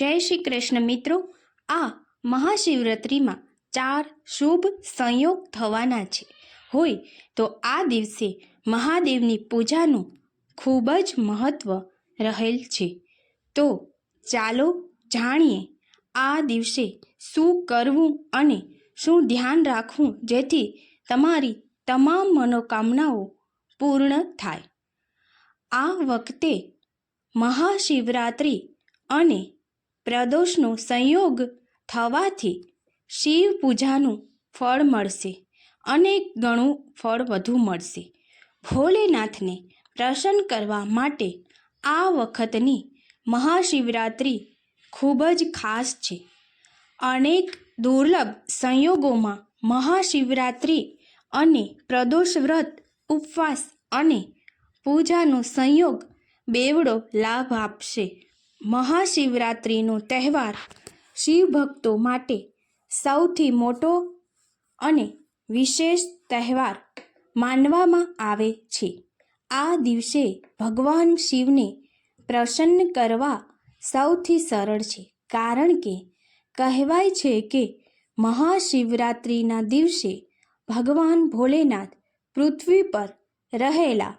જય શ્રી કૃષ્ણ મિત્રો. આ મહાશિવરાત્રિમાં ચાર શુભ સંયોગ થવાના છે. હોય તો આ દિવસે મહાદેવની પૂજાનું ખૂબ જ મહત્ત્વ રહેલ છે. તો ચાલો જાણીએ આ દિવસે શું કરવું અને શું ધ્યાન રાખવું જેથી તમારી તમામ મનોકામનાઓ પૂર્ણ થાય. આ વખતે મહાશિવરાત્રિ અને પ્રદોષનો સંયોગ થવાથી શિવ પૂજાનું ફળ મળશે, અનેક ગણું ફળ વધુ મળશે. ભોલેનાથને પ્રસન્ન કરવા માટે આ વખતની મહાશિવરાત્રિ ખૂબ જ ખાસ છે. અનેક દુર્લભ સંયોગોમાં મહાશિવરાત્રિ અને પ્રદોષ વ્રત, ઉપવાસ અને પૂજાનો સંયોગ બેવડો લાભ આપશે. મહાશિવરાત્રિનો તહેવાર શિવભક્તો માટે સૌથી મોટો અને વિશેષ તહેવાર માનવામાં આવે છે. આ દિવસે ભગવાન શિવને પ્રસન્ન કરવા સૌથી સરળ છે. કારણ કે કહેવાય છે કે મહાશિવરાત્રિના દિવસે ભગવાન ભોલેનાથ પૃથ્વી પર રહેલા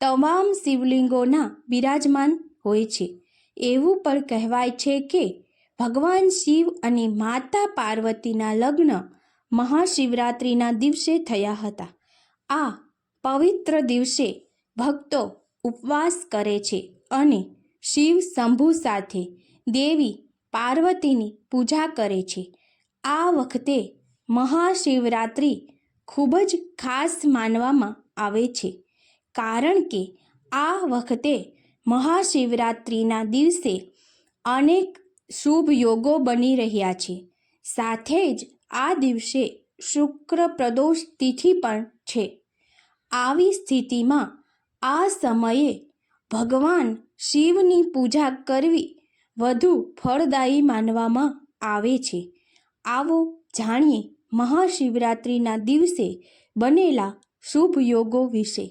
તમામ શિવલિંગોના બિરાજમાન હોય છે. એવું પણ કહેવાય છે કે ભગવાન શિવ અને માતા પાર્વતીના લગ્ન મહાશિવરાત્રિના દિવસે થયા હતા. આ પવિત્ર દિવસે ભક્તો ઉપવાસ કરે છે અને શિવ શંભુ સાથે દેવી પાર્વતીની પૂજા કરે છે. આ વખતે મહાશિવરાત્રિ ખૂબ જ ખાસ માનવામાં આવે છે. કારણ કે આ વખતે મહાશિવરાત્રિના દિવસે અનેક શુભ યોગો બની રહ્યા છે. સાથે જ આ દિવસે શુક્ર પ્રદોષ તિથિ પણ છે. આવી સ્થિતિમાં આ સમયે ભગવાન શિવની પૂજા કરવી વધુ ફળદાયી માનવામાં આવે છે. આવો જાણીએ મહાશિવરાત્રિના દિવસે બનેલા શુભ યોગો વિશે.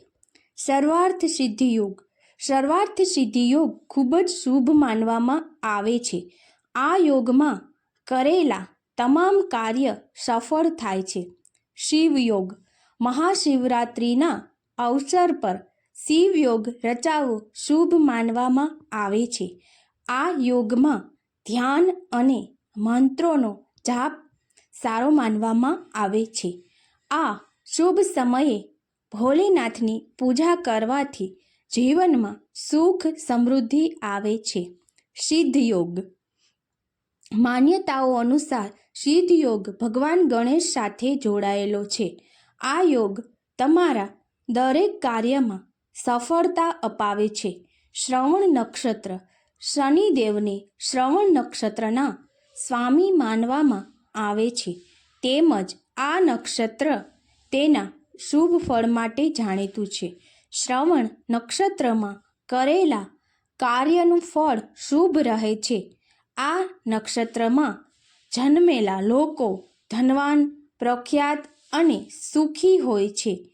સર્વાર્થ સિદ્ધિ યોગ સર્વાર્થ સિદ્ધિ યોગ ખૂબ જ શુભ માનવામાં આવે છે. આ યોગમાં કરેલા તમામ કાર્ય સફળ થાય છે. શિવયોગ મહાશિવરાત્રિના અવસર પર શિવયોગ રચાવો શુભ માનવામાં આવે છે. આ યોગમાં ધ્યાન અને મંત્રોનો જાપ સારો માનવામાં આવે છે. આ શુભ સમયે ભોલેનાથની પૂજા કરવાથી જીવનમાં સુખ સમૃદ્ધિ આવે છે. સિદ્ધ યોગ માન્યતાઓ અનુસાર સિદ્ધ યોગ ભગવાન ગણેશ સાથે જોડાયેલો છે. આ યોગ તમારા દરેક કાર્યમાં સફળતા અપાવે છે. શ્રવણ નક્ષત્ર. શનિદેવને શ્રવણ નક્ષત્રના સ્વામી માનવામાં આવે છે. તેમજ આ નક્ષત્ર તેના શુભ ફળ માટે જાણીતું છે. શ્રવણ નક્ષત્રમાં કરેલા કાર્યનું ફળ શુભ રહે છે. આ નક્ષત્રમાં જન્મેલા લોકો ધનવાન, પ્રખ્યાત અને સુખી હોય છે.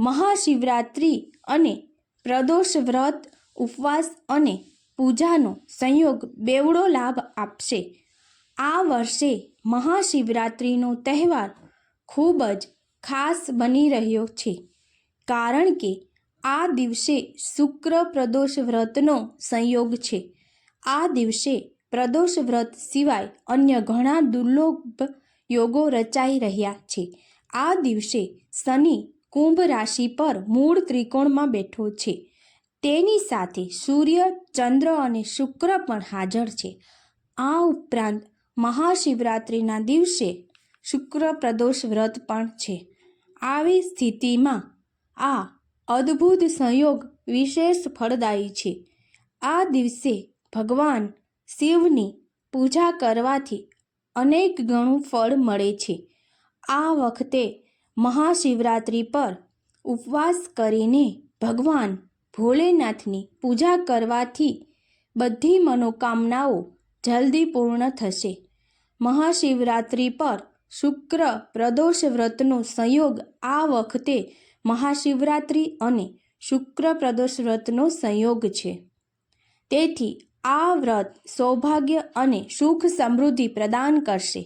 મહાશિવરાત્રિ અને પ્રદોષ વ્રત, ઉપવાસ અને પૂજાનો સંયોગ બેવડો લાભ આપશે. આ વર્ષે મહાશિવરાત્રિનો તહેવાર ખૂબ જ ખાસ બની રહ્યો છે. કારણ કે આ દિવસે શુક્ર પ્રદોષ વ્રતનો સંયોગ છે. આ દિવસે પ્રદોષ વ્રત સિવાય અન્ય ઘણા દુર્લભ યોગો રચાઈ રહ્યા છે. આ દિવસે શનિ કુંભ રાશિ પર મૂળ ત્રિકોણમાં બેઠો છે. તેની સાથે સૂર્ય, ચંદ્ર અને શુક્ર પણ હાજર છે. આ ઉપરાંત મહાશિવરાત્રિના દિવસે શુક્ર પ્રદોષ વ્રત પણ છે. આવી સ્થિતિમાં આ અદ્ભુત સંયોગ વિશેષ ફળદાયી છે. આ દિવસે ભગવાન શિવની પૂજા કરવાથી અનેક ગણું ફળ મળે છે. આ વખતે મહાશિવરાત્રિ પર ઉપવાસ કરીને ભગવાન ભોલેનાથની પૂજા કરવાથી બધી મનોકામનાઓ જલ્દી પૂર્ણ થશે. મહાશિવરાત્રિ પર શુક્ર પ્રદોષ વ્રતનો સંયોગ આ વખતે મહાશિવરાત્રિ અને શુક્ર પ્રદોષ વ્રતનો સંયોગ છે. તેથી આ વ્રત સૌભાગ્ય અને સુખ સમૃદ્ધિ પ્રદાન કરશે.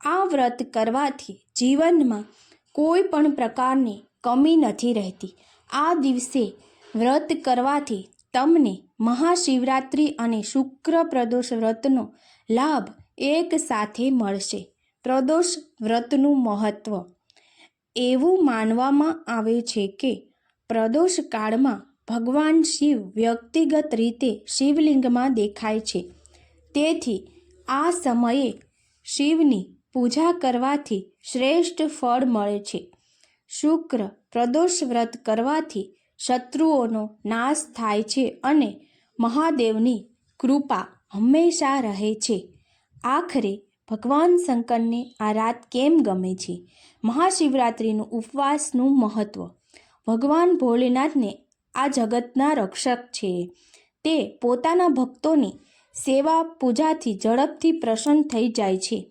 આ વ્રત કરવાથી જીવનમાં કોઈ પણ પ્રકારની કમી નથી રહેતી. આ દિવસે વ્રત કરવાથી તમને મહાશિવરાત્રિ અને શુક્ર પ્રદોષ વ્રતનો લાભ એક સાથે મળશે. પ્રદોષ વ્રતનું મહત્વ એવું માનવામાં આવે છે કે પ્રદોષ કાળમાં ભગવાન શિવ વ્યક્તિગત રીતે શિવલિંગમાં દેખાય છે. તેથી આ સમયે શિવની પૂજા કરવાથી શ્રેષ્ઠ ફળ મળે છે. શુક્ર પ્રદોષ વ્રત કરવાથી શત્રુઓનો નાશ થાય છે અને મહાદેવની કૃપા હંમેશા રહે છે. આખરે ભગવાન શંકરને આ રાત કેમ ગમે છે? મહાશિવરાત્રિનું ઉપવાસનું મહત્વ. ભગવાન ભોલેનાથને આ જગતના રક્ષક છે. તે પોતાના ભક્તોની સેવા પૂજાથી ઝડપથી પ્રસન્ન થઈ જાય છે.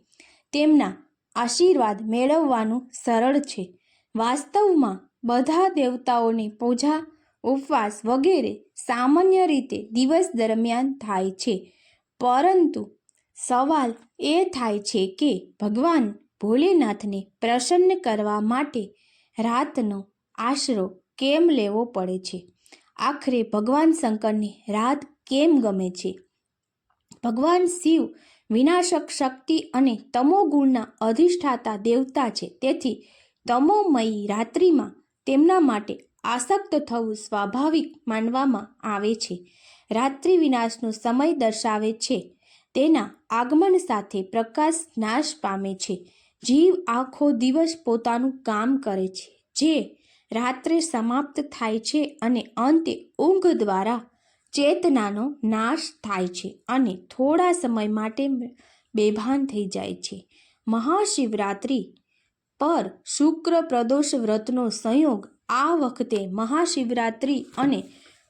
તેમના આશીર્વાદ મેળવવાનું સરળ છે. વાસ્તવમાં બધા દેવતાઓની પૂજા, ઉપવાસ વગેરે સામાન્ય રીતે દિવસ દરમિયાન થાય છે. પરંતુ સવાલ એ થાય છે કે ભગવાન ભોલેનાથને પ્રસન્ન કરવા માટે રાતનો આશરો કેમ લેવો પડે છે? આખરે ભગવાન શંકરને રાત કેમ ગમે છે? ભગવાન શિવ વિનાશક શક્તિ અને તમોગુણના અધિષ્ઠાતા દેવતા છે. તેથી તમોમયી રાત્રિમાં તેમના માટે આસક્ત થવું સ્વાભાવિક માનવામાં આવે છે. રાત્રિ વિનાશનો સમય દર્શાવે છે. તેના આગમન સાથે પ્રકાશ નાશ પામે છે. જીવ આખો દિવસ પોતાનું કામ કરે છે, જે રાત્રે સમાપ્ત થાય છે અને અંતે ઊંઘ દ્વારા ચેતનાનો નાશ થાય છે અને થોડા સમય માટે બેભાન થઈ જાય છે. મહાશિવરાત્રિ પર શુક્ર પ્રદોષ વ્રતનો સંયોગ આ વખતે મહાશિવરાત્રિ અને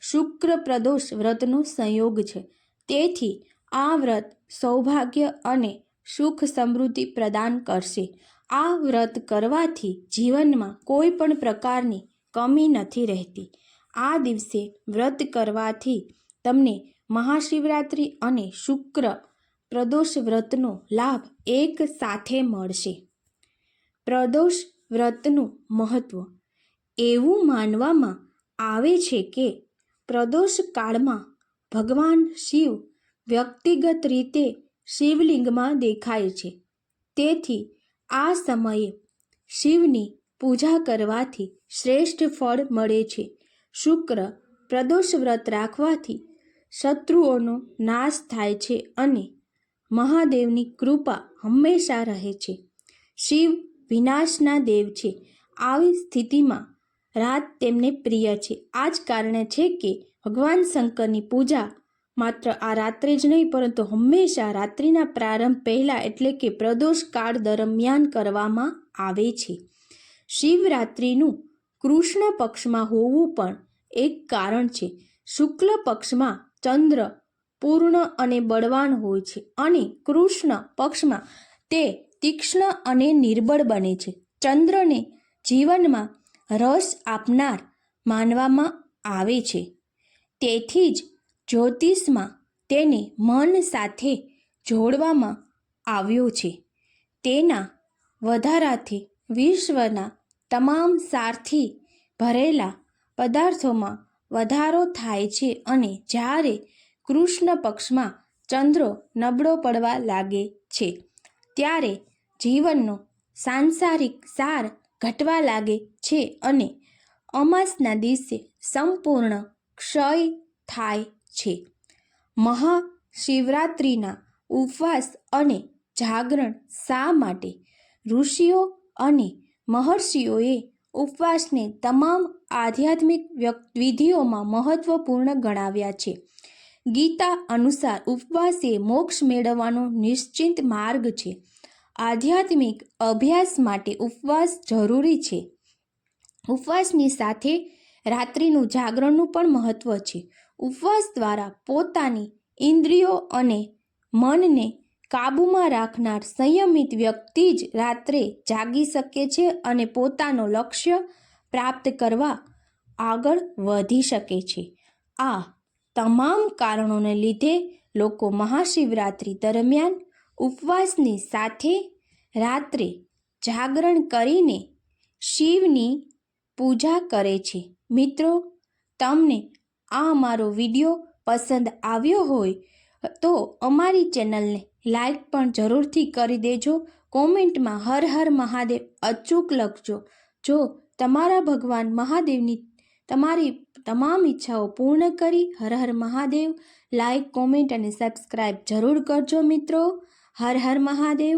શુક્ર પ્રદોષ વ્રતનો સંયોગ છે. તેથી આ વ્રત સૌભાગ્ય અને સુખ સમૃદ્ધિ પ્રદાન કરશે. આ વ્રત કરવાથી જીવનમાં કોઈ પણ પ્રકારની કમી નથી રહેતી. આ દિવસે વ્રત કરવાથી તમને મહાશિવરાત્રિ અને શુક્ર પ્રદોષ વ્રતનો લાભ એક સાથે મળશે. પ્રદોષ વ્રતનું મહત્વ એવું માનવામાં આવે છે કે પ્રદોષ કાળમાં ભગવાન શિવ વ્યક્તિગત રીતે શિવલિંગમાં દેખાય છે. તેથી આ સમયે શિવની પૂજા કરવાથી શ્રેષ્ઠ ફળ મળે છે. શુક્ર પ્રદોષ વ્રત રાખવાથી શત્રુઓનો નાશ થાય છે અને મહાદેવની કૃપા હંમેશા રહે છે. શિવ વિનાશના દેવ છે. આવી સ્થિતિમાં રાત તેમને પ્રિય છે. આ જ કારણે છે કે ભગવાન શંકરની પૂજા માત્ર આ રાત્રે જ નહીં, પરંતુ હંમેશા રાત્રિના પ્રારંભ પહેલાં એટલે કે પ્રદોષ કાળ દરમિયાન કરવામાં આવે છે. શિવરાત્રિનું કૃષ્ણ પક્ષમાં હોવું પણ એક કારણ છે. શુક્લ પક્ષમાં ચંદ્ર પૂર્ણ અને બળવાન હોય છે અને કૃષ્ણ પક્ષમાં તે તીક્ષ્ણ અને નિર્બળ બને છે. ચંદ્રને જીવનમાં રસ આપનાર માનવામાં આવે છે. તેથી જ જ્યોતિષમાં તેને મન સાથે જોડવામાં આવ્યો છે. તેના વધારાથી વિશ્વના તમામ સારથી ભરેલા પદાર્થોમાં વધારો થાય છે અને જ્યારે કૃષ્ણ પક્ષમાં ચંદ્રો નબળો પડવા લાગે છે, ત્યારે જીવનનો સાંસારિક સાર ઘટવા લાગે છે અને અમાસના દિવસે સંપૂર્ણ ક્ષય થાય છે. મહાશિવરાત્રિના ઉપવાસ અને જાગરણ શા માટે? ઋષિઓ અને મહર્ષિઓએ ઉપવાસને તમામ આધ્યાત્મિક વિધિઓમાં મહત્વપૂર્ણ ગણાવ્યા છે. ગીતા અનુસાર ઉપવાસ એ મોક્ષ મેળવવાનો નિશ્ચિત માર્ગ છે. આધ્યાત્મિક અભ્યાસ માટે ઉપવાસ જરૂરી છે. ઉપવાસની સાથે રાત્રિનું જાગરણનું પણ મહત્વ છે. ઉપવાસ દ્વારા પોતાની ઇન્દ્રિયો અને મનને કાબૂમાં રાખનાર સંયમિત વ્યક્તિ જ રાત્રે જાગી શકે છે અને પોતાનો લક્ષ્ય પ્રાપ્ત કરવા આગળ વધી શકે છે. આ તમામ કારણોને લીધે લોકો મહાશિવરાત્રિ દરમિયાન ઉપવાસની સાથે રાત્રે જાગરણ કરીને શિવની પૂજા કરે છે. મિત્રો, તમને આ અમારો વીડિયો પસંદ આવ્યો હોય, તો અમારી ચેનલને લાઈક પણ જરૂરથી કરી દેજો. કોમેન્ટમાં હર હર મહાદેવ અચૂક લખજો. જો તમારા ભગવાન મહાદેવની તમારી તમામ ઈચ્છાઓ પૂર્ણ કરી હર હર મહાદેવ, લાઈક, કોમેન્ટ અને સબસ્ક્રાઈબ જરૂર કરજો મિત્રો. હર હર મહાદેવ.